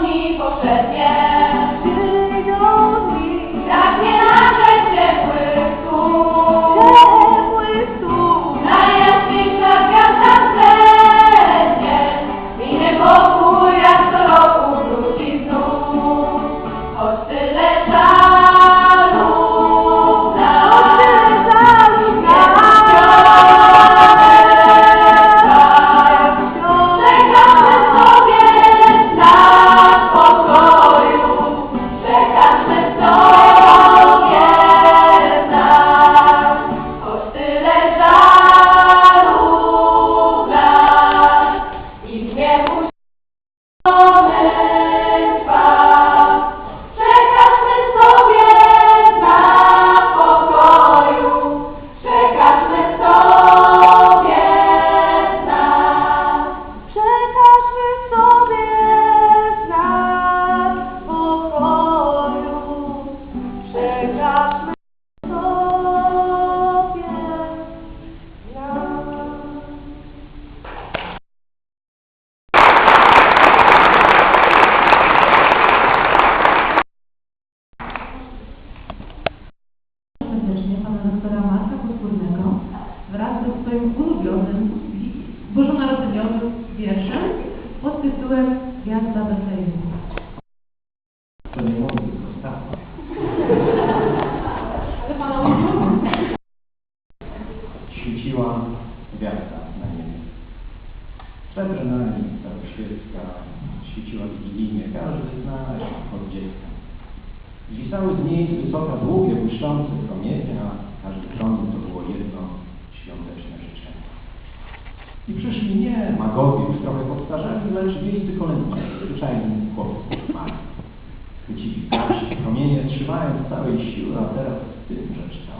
dni poprzednie, wraz ze swoim ulubionym, bożonarodzeniowym wierszem pod tytułem Gwiazda Betlejem. To nie mówi, pana ulubionym. Świeciła gwiazda na niebie. Srebrna i staroświecka świeciła wigilijnie, każdy zna od dziecka. Zwisały z niej z wysoka długie, błyszczące promienie, a wiejscy kolędnicy, zwyczajni chłopcy mali. Chwycili garść, promienie trzymając całej siły, a teraz z tym rzecz ta,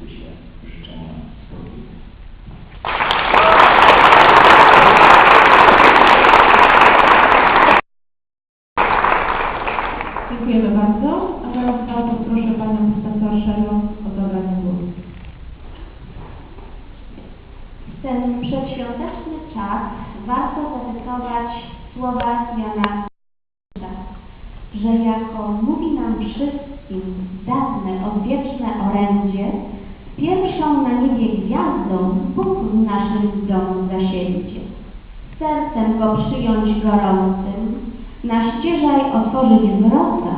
by się życzenia spełniły. Dziękujemy bardzo. A teraz bardzo proszę panią profesor Szelą o zabranie głosu. W ten przedświąteczny czas warto zacytować słowa Jana że jako mówi nam wszystkim dawne, odwieczne orędzie, pierwszą na niebie gwiazdą Bóg w naszym domu zasiędzie. Sercem go przyjąć gorącym, na ścieżaj otworzyć wrota,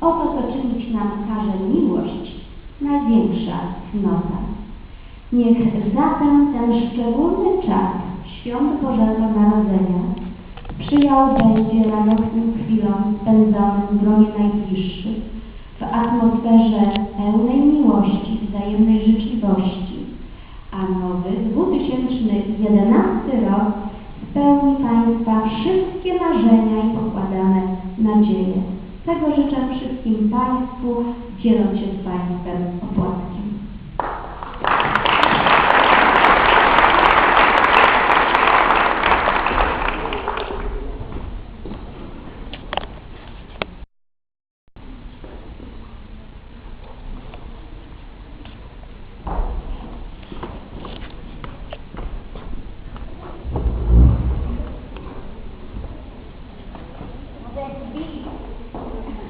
oto co czynić nam każe miłość, największa cnota. Niech zatem ten szczególny czas świąt Bożego Narodzenia sprzyjał będzie radosnym chwilom spędzonym w gronie najbliższych, w atmosferze pełnej miłości, wzajemnej życzliwości, a nowy 2011 rok spełni Państwa wszystkie marzenia i pokładane nadzieje. Tego życzę wszystkim Państwu, dzieląc się z Państwem opłatami. then B.